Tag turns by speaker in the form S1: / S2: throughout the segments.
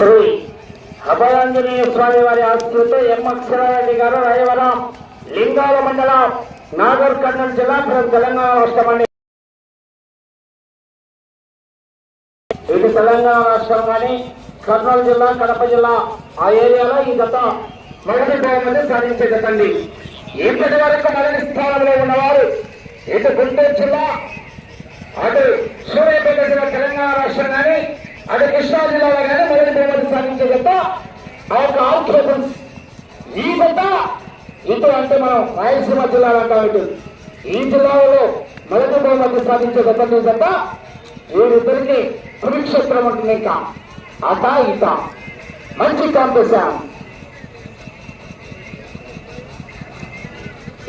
S1: శ్రీ అభయాంజనేయ స్వామి వారి ఆస్తులతో ఎం గారు రాయవరం లింగాల మండలం నాగర్ కర్నూలు జిల్లా తెలంగాణ రాష్ట్రం ఇది తెలంగాణ రాష్ట్రం కానీ కర్నూలు జిల్లా కడప జిల్లా ఆ ఏరియాలో ఈ గత మొదటి బహుమతి సాధించే గతండి ఇప్పటి వరకు మొదటి స్థానంలో ఉన్నవారు ఇటు గుంటూరు జిల్లా అటు సూర్యాపేట జిల్లా తెలంగాణ రాష్ట్రం కానీ అంటే కృష్ణా జిల్లాలో కానీ మొదటి బహుమతి సాధించే గత ఆ యొక్క అవుట్ ఈ గత ఇటు అంటే మనం రాయలసీమ జిల్లాలో కాబట్టి ఈ జిల్లాలో మొదటి బహుమతి సాధించే గత తప్ప వీరిద్దరికి కురుక్షేత్రం ఉంటుంది ఇంకా. అట ఇట. మంచి కాంపిటీషన్.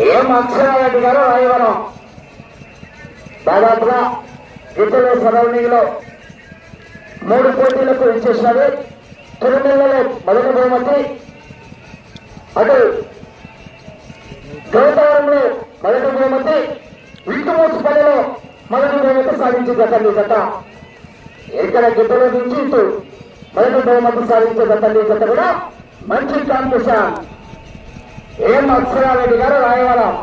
S1: ఏం అక్షరారెడ్డి గారు రాయవరం. దాదాపుగా గిద్దలు సరౌండింగ్లో మూడు పోటీలకు ఇచ్చేసినది తిరుమలలో మొదటి బహుమతి. అటు గౌతవరంలో మొదటి బహుమతి. విష్ణుమూర్తిపల్లిలో మొదటి బహుమతి సాధించే గతండి గత ఇక్కడ గిద్దల నుంచి ఇటు మొదటి బహుమతి సాధించే గతండి గత కూడా మంచి కాంపిటీషన్. ఏం అక్షరారెడ్డి గారు రాయవరం.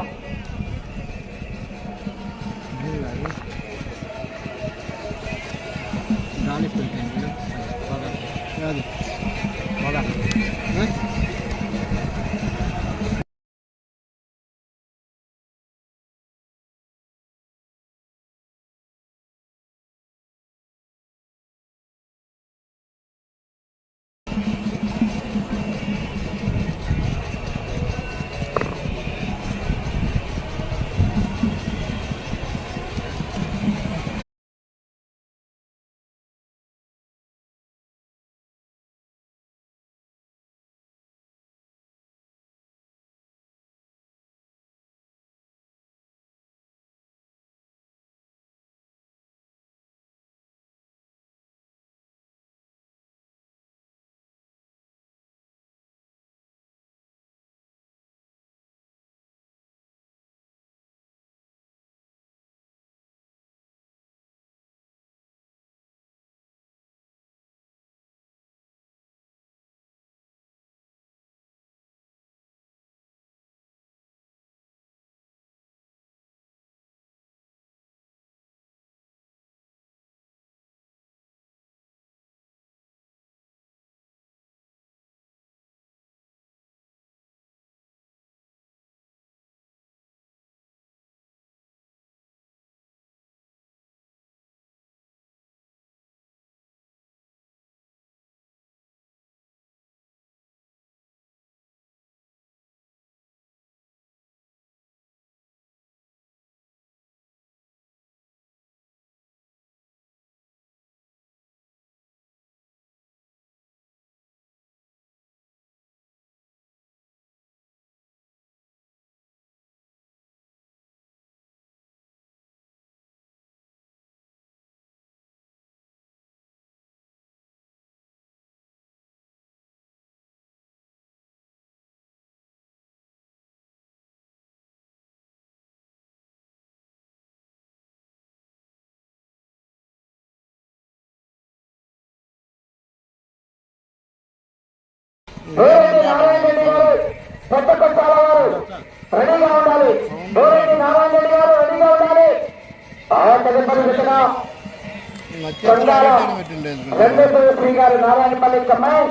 S1: బోరెడ్డి నారాయణ రెడ్డి గారు పెద్ద కొట్టాల వారు రెడీగా ఉండాలి. నారాయణ రెడ్డి గారు రెడీగా ఉండాలి. ఆ తదుపరి విషయం కొండాల శ్రీ గారు నారాయణపల్లి కమ్మాయి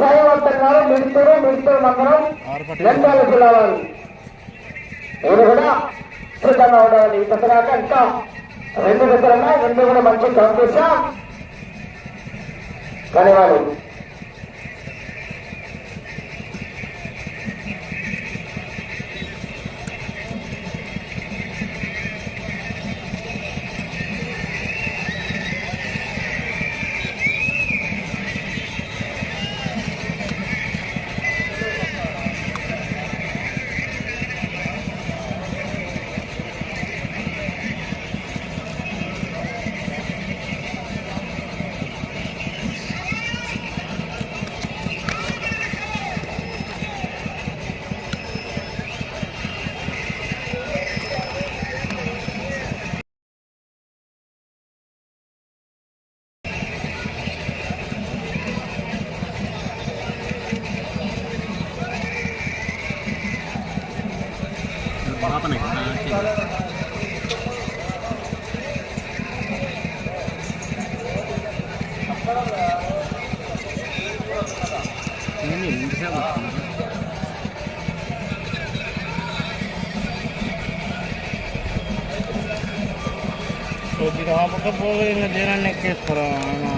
S1: సాయవర్తన్ మిడుతూరు మిడుతూరు మండలం నంద్యాల జిల్లా వారు. కూడా సిద్ధంగా ఉండాలి. ఈ దసరాక ఇంకా రెండు దశలు రెండు కూడా మంచి కాంపిటీషన్ కానీ వాళ్ళు
S2: కొద్దిగా ఆపకపోతే ఇంకా జనాన్ని ఎక్కేస్తారా ఆయన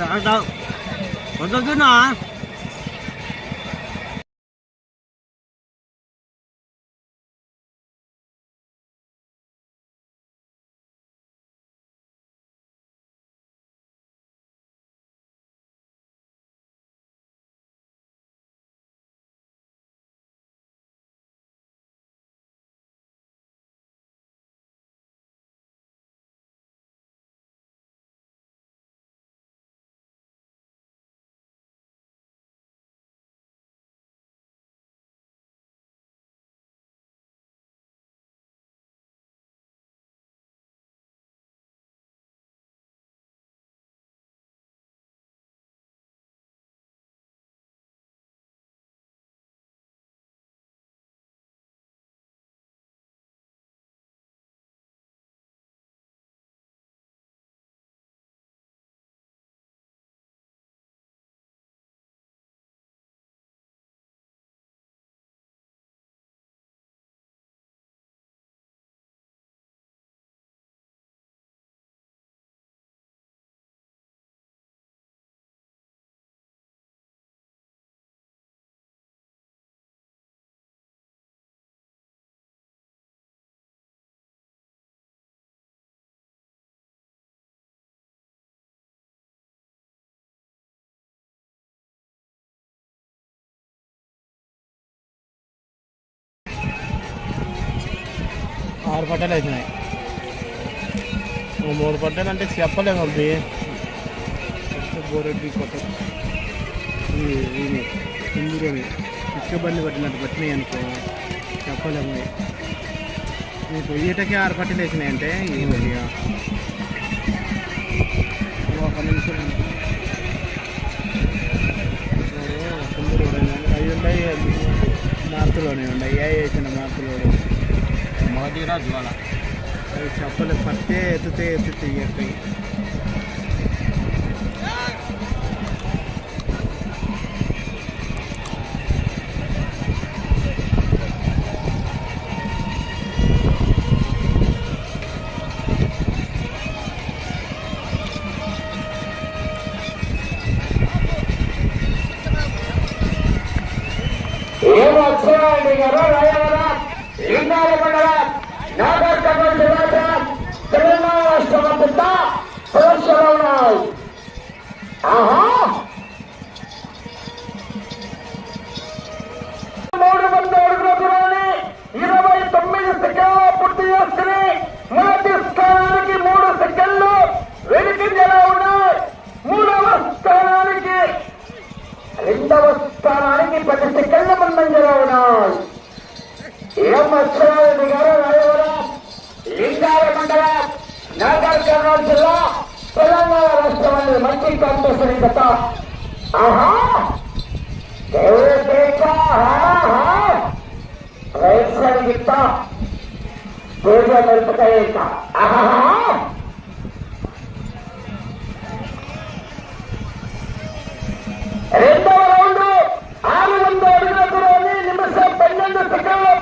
S2: Trời ơi, tôi. Còn tôi cứ nào. ఆరు పట్టాలు అవుతున్నాయి. మూడు పట్టాలు అంటే చెప్పలేము అవి బోరెడ్డి కొత్త. ఇందులోని కుందూరుని ఇసుక బండి పట్టినట్టు పట్టినాయి అనుకో చెప్పలేము ఈ మీకు ఆరు పట్టలు వేసినాయి అంటే ఈ ఒక నిమిషం కుందూరు అవి ఉన్నాయి మార్పులోనే ఉన్నాయి. ఏ వేసిన మార్పులో
S3: మగధీరా జ్వాల
S2: అవి చెప్పలు పట్టే ఎత్తుతే ఎత్తుతే ఎక్కయి
S1: ఉత్సవారెడ్డి గారు నలుగురు లింగాల మండలం నాగర్ కర్నూలు జిల్లా తెలంగాణ రాష్ట్రం అనేది మంచి కాంపిటీషన్ గత ఆహా! రైతు గిట్ట పూజ మిరపకాయ ఆహా!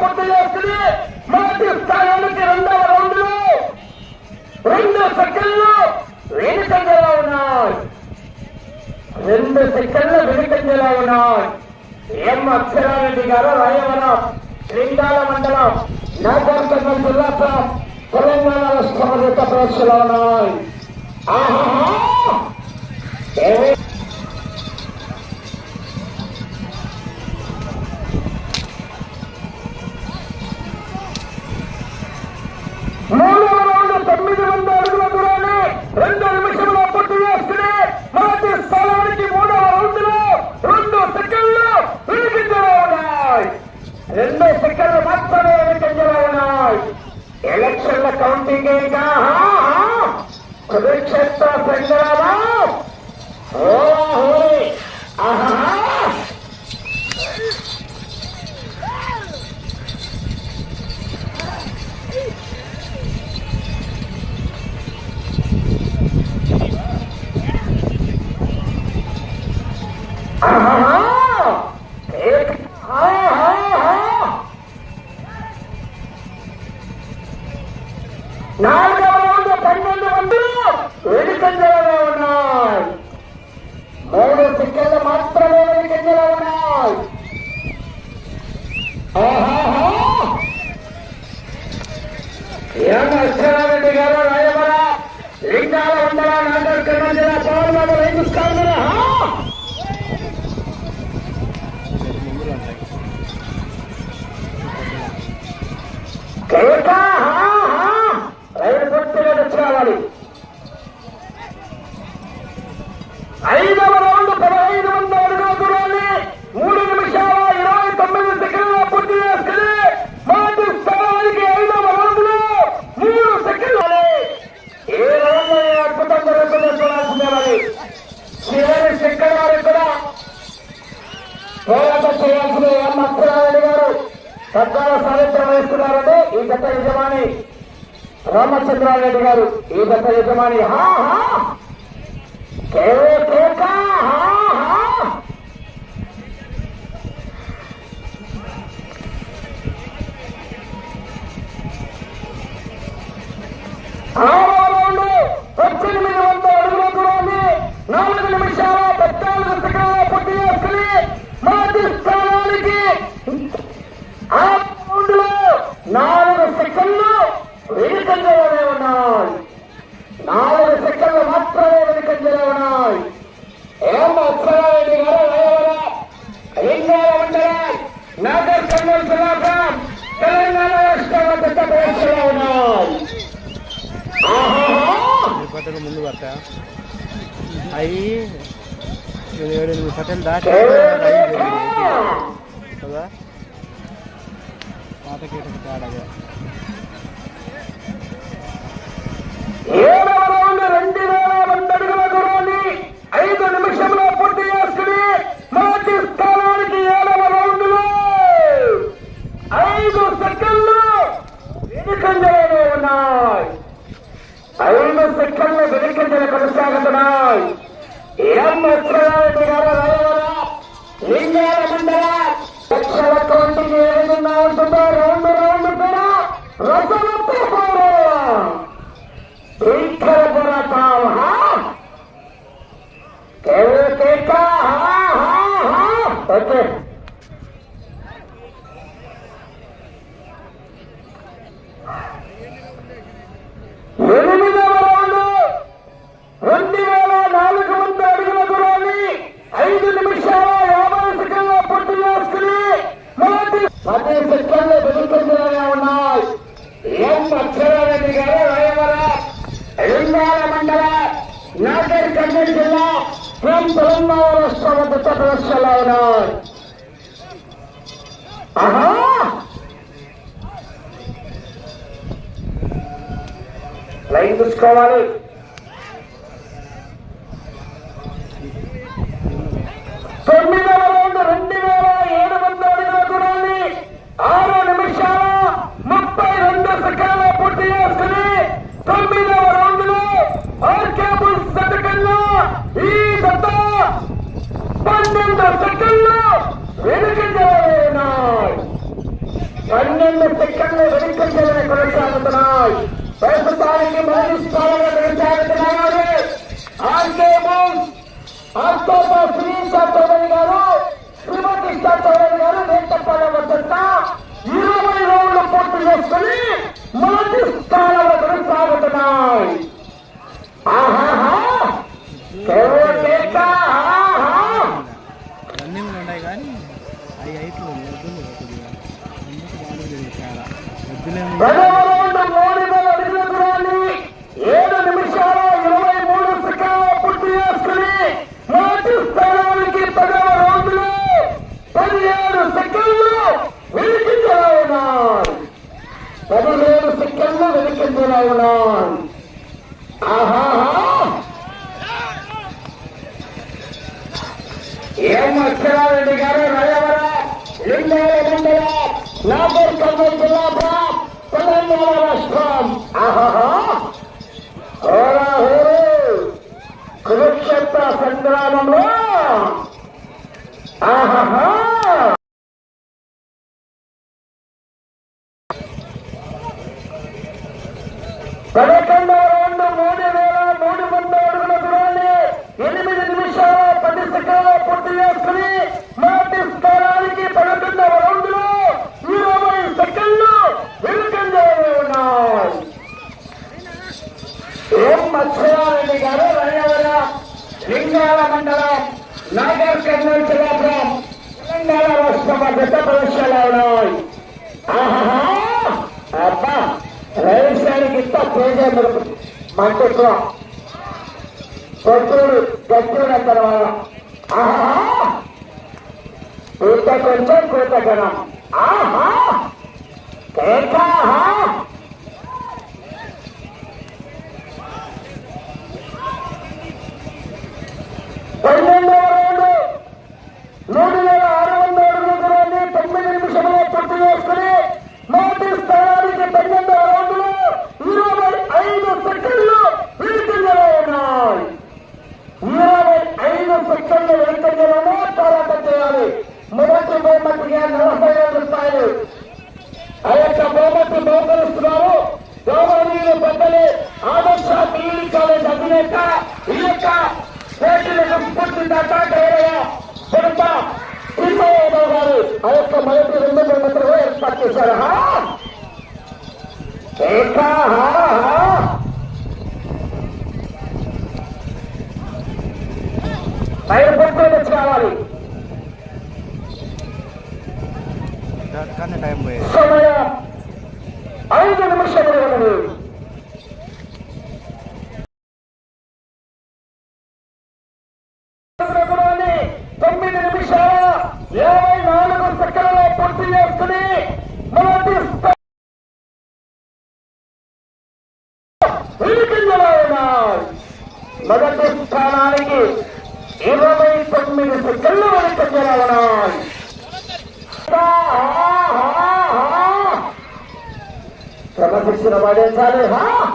S1: పూర్తి చేస్తుంది మొదటి స్థానానికి రెండవ రౌండ్లో రెండు సెకండ్లు వెనుకంజలా ఉన్నాయి. రెండు సెకండ్లు వెనుకంజలా ఉన్నాయి. ఎం అక్షరారెడ్డి గారు రాయవరం లింగాల మండలం నాగర్కర్నూలు జిల్లా తెలంగాణ రాష్ట్రం యొక్క పరీక్షలో ఉన్నాయి ఆహా
S2: दुष्काळ म्हणा ఏడు ఎనిమిది సెకండ్ దాటి కదా? పాత కీటక
S1: తేడాగా ఐదు నిమిషంలో పూర్తి చేసుకుని మొదటి స్థానానికి ఏడవ రౌండ్లో ఐదు సెకండ్లు వెనుకంజలలో ఉన్నాయి ఐదు సెకండ్లు కొనసాగుతున్నాయి. ఎమ్మెల్యేరెడ్డి గారు లింగాల మండల లక్షల కోటికి ఏ విధంగా ఉంటుందో రెండు రౌండ్ కూడా రసవత్తు ఇక్కడ పోరాటం కేవలం కేక ఓకే biz kovalayıp ఆహాహా పదకొండవ రౌండ్ మూడు వేల మూడు వందల అడుగుల దూరాన్ని ఎనిమిది నిమిషాల పది సెకండ్ల పూర్తి చేసుకుని మొదటి స్థానానికి పదకొండవ రౌండ్లో ఇరవై సెకండ్లు వెనుకంజలో ఉన్నాయి ఓం మత్స్యారెడ్డి గారు రణవర లింగాల మండలం నాగర్ కర్నూలు జిల్లాపురం తెలంగాణ రాష్ట్రం గత ప్రవేశాలు ఉన్నాయి ఆహాహా అబ్బా రైల్సానికి ఇంత తేజ మెరుపు మంటెక్కువ కొట్టుడు గట్టుడు తర్వాత వాళ్ళ ఆహా! కూత కొంచెం కూత గణం ఆహా! కేకాహా పన్నెండవ రౌండ్ మూడు వేల ఆరు వందల అడుగుల దూరాన్ని తొమ్మిది నిమిషంలో పూర్తి చేసుకుని మొదటి స్థానానికి పన్నెండవ రౌండ్లో ఇరవై ఐదు సెకండ్లు వెనుకంజలో ఉన్నాయి ఇరవై ఐదు సెకండ్లు వెనుకంజలోనే పోరాటం చేయాలి మొదటి బహుమతిగా నలభై ఐదు రూపాయలు ఆ బహుమతి బహుకరిస్తున్నారు గౌరవనీయులు పెద్దలు ఆదర్శ బీఈడి కాలేజ్ అధినేత ఈ యొక్క పోటీలకు స్ఫూర్తిదాత గౌరవ కొడుక శ్రీమాయాదవ్ గారు ఆ యొక్క మొదటి రెండు బహుమతులు ఏర్పాటు చేశారు. పైన పొట్టులు తెచ్చి కావాలి
S2: కానీ టైం పోయేది.
S1: సమయం ఐదు నిమిషములు ఉన్నది. తొమ్మిది నిమిషాల యాభై నాలుగు సెకండ్లలో పూర్తి చేసుకుని మొదటి మొదటి స్థానానికి ఇరవై తొమ్మిది సెకండ్లు వెనుకంజలో ఉన్నాయి प्रभात पक्षी रमाडे चालेल हा!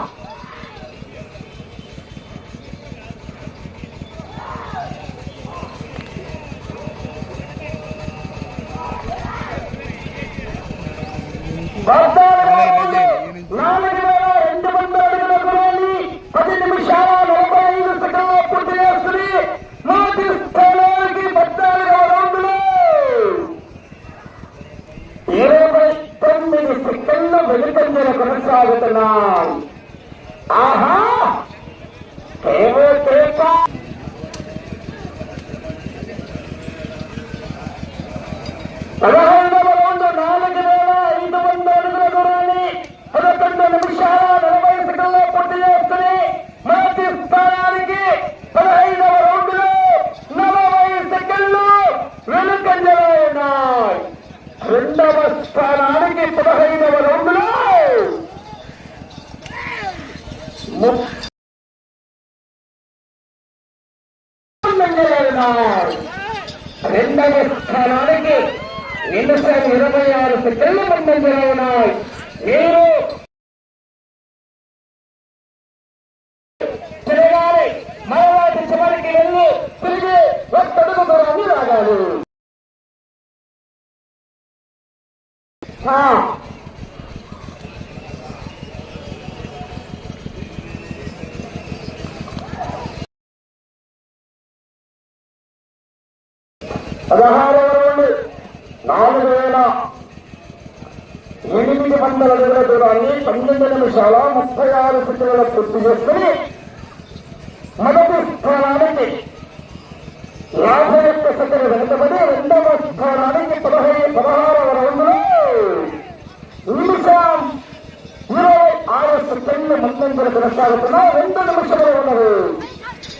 S1: రౌండ్ నాలుగు వేల ఐదు వందల అడుగుల దూరాన్ని పదకొండు నిమిషాల నలభై సెకండ్ల పూర్తి చేసుకుని మొదటి స్థానానికి పదహైదవ రౌండ్లో నలభై సెకండ్లు వెనుకంజలో ఉన్నాయి రెండవ స్థానం పదహైదవ రౌండ్లో ముందంజలో ఉన్నాయి రెండవ స్థానానికి నిమిషం ఇరవై ఆరు సెకండ్ల ముందంజలో ఉన్నాయి మీరు తిరగాలి మరవాటి చివరికి వెళ్ళి తిరిగి ఒక్కడుగు దూరాన్ని రాగాలి ఆ. పదహారవ నుండి నాలుగు వేల ఎనిమిది వందల అడుగుల దూరాన్ని పన్నెండు నిమిషాల ముప్పై ఆరు సెకండ్ల పూర్తి చేసుకుని మొదటి స్థానానికి యాభై ఒక్క సెకండ్ వెనుకబడి రెండవ స్థానానికి పదహైదు పదహారవ రౌండ్లో నిమిషం ఇరవై ఆరు సెకండ్లు ముందంజలు కొనసాగుతున్నా. రెండు నిమిషములు ఉన్నది.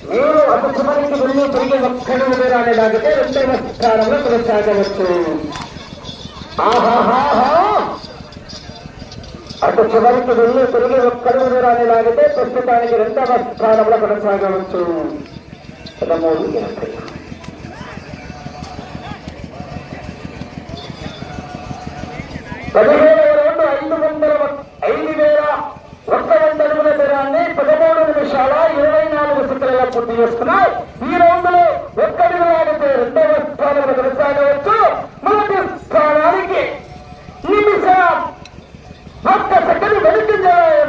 S1: మీరు అటు చివరికి వెళ్ళి తిరిగి ఒక్కడి మీరు అనే దానికే రెండవ స్థానంలో కొనసాగవచ్చు. ఆహాహాహా అటు చివరికి వెళ్ళి తిరిగి ఒక్కడి దూరాన్ని లాగితే ప్రస్తుతానికి రెండవ స్థానంలో కొనసాగవచ్చు. పదమూడు ఇరవై. పదిహేడు రెండు ఐదు వందల ఐదు వేల ఒక్క వంద అడుగుల దూరాన్ని పదమూడు నిమిషాల ఇరవై నాలుగు పూర్తి చేసుకున్నాయి ఈ రౌండ్లో ఒక్కడిగా ఆడితే రెండవ స్థానంలో కొనసాగవచ్చు మొదటి స్థానానికి నిమిషం ఒక్క సెకండ్ వెనుకంజాయి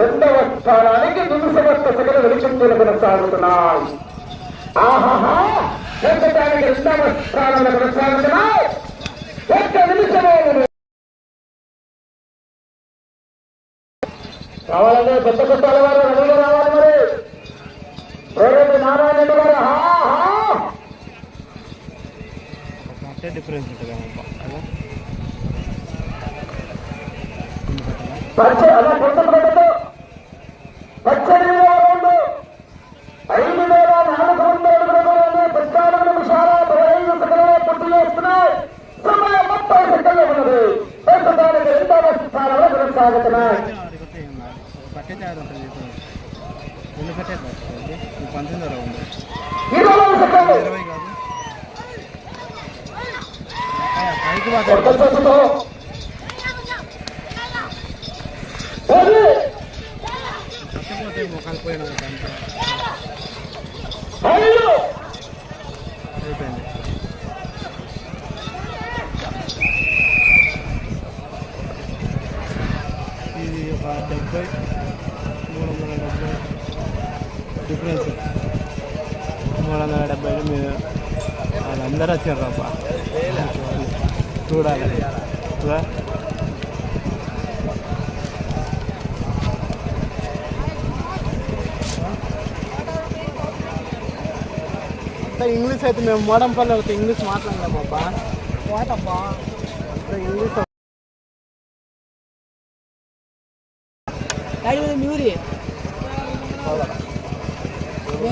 S1: రెండవ స్థానానికి నిమిషం ఒక్క సెకండ్ వెనుకంజలు కొనసాగుతున్నాయి ఆహాహా ప్రస్తుతానికి రెండవ స్థానంలో కొనసాగుతున్నాయి. రావాలంటే కొత్త కొత్త వారు రెడీగా రావాలి మరి. ప్రేరెడ్డి నారాయణ రెడ్డి గారు
S2: డిఫరెన్స్ ఉంటుంది కదా
S1: పచ్చ అలా కొత్త కొట్టదు పచ్చడి రౌండ్ ఐదు వేల నాలుగు వందల అడుగుల పద్నాలుగు నిమిషాల పదహైదు సెకండ్ల పూర్తి చేస్తున్నాయి సమయం ముప్పై సెకండ్లు ఉన్నది ప్రస్తుతానికి రెండవ స్థానంలో కొనసాగుతున్నాయి
S2: పట్టే తయారు ఉంటుంది రెండు కట్టే పడుతుంది పంతొమ్మిది ఉంది
S1: ఇరవై సెకండ్లు
S2: ఇరవై కాదు పోతే
S1: చేతితో పది
S2: పట్టకపోతే ముఖాలు పోయినా దాంట్లో
S1: ఐదు
S2: అయిపోయింది ఇది ఒక డెబ్బై మూడు వందల డెబ్బై డిఫరెన్స్ మూడు వందల డెబ్బై మీరు వాళ్ళందరూ వచ్చారు అబ్బా చూడాలి చూడా అంత ఇంగ్లీష్ అయితే మేము మోడంపల్లి ఒకటి ఇంగ్లీష్ మాట్లాడలేము అబ్బా. పోతబ్బా ఇంగ్లీష్.
S4: మీ ఊరి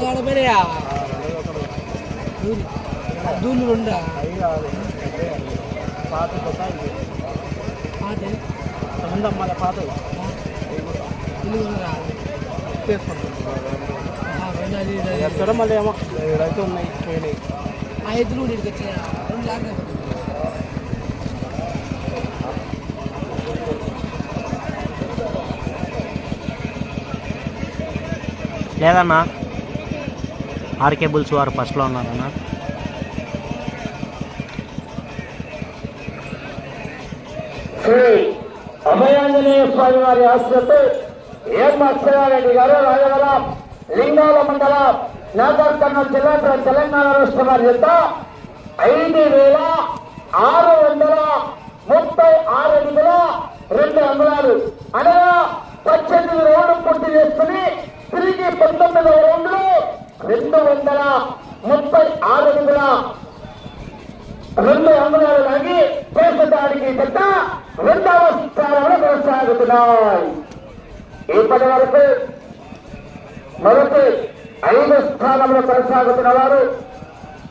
S4: ఆడపడయా దూళ్ళు ఉండా?
S2: పాత.
S4: పాత
S2: ఉందమ్మా పాత
S4: తెలుగు
S2: చేసుకుంటాం. ఎక్కడ మళ్ళీ ఏమో ఏడైతే ఉన్నాయి పోయినాయి
S4: ఆ ఎద్దులు కూడా ఇక్కడికి రెండు లాగా
S5: లేదన్నా. ఆర్కే బుల్స్ వారు ఫస్ట్లో ఉన్నారన్నా.
S1: శ్రీ అభయాంజనేయ స్వామి వారి ఆశ్రతో ఏం అక్షయారెడ్డి గారు రాజవరం. లింగాల మండలం నాగర్ కర్నూలు జిల్లా తెలంగాణ రాష్ట్రం వారి యొక్క ఐదు వేల ఆరు వందల ముప్పై ఆరు అడుగుల రెండు అంగుళాలు. అనగా పద్దెనిమిది రౌండ్లు పూర్తి చేసుకుని తిరిగి పంతొమ్మిదవ రౌండ్లు రెండు వందల ముప్పై ఆరు అడుగుల రెండు అంగుళాలు లాగి ప్రస్తుతానికి పెద్ద రెండవ స్థానంలో కొనసాగుతున్నాయి. ఇప్పటి వరకు మొదటి ఐదు స్థానంలో కొనసాగుతున్న వారు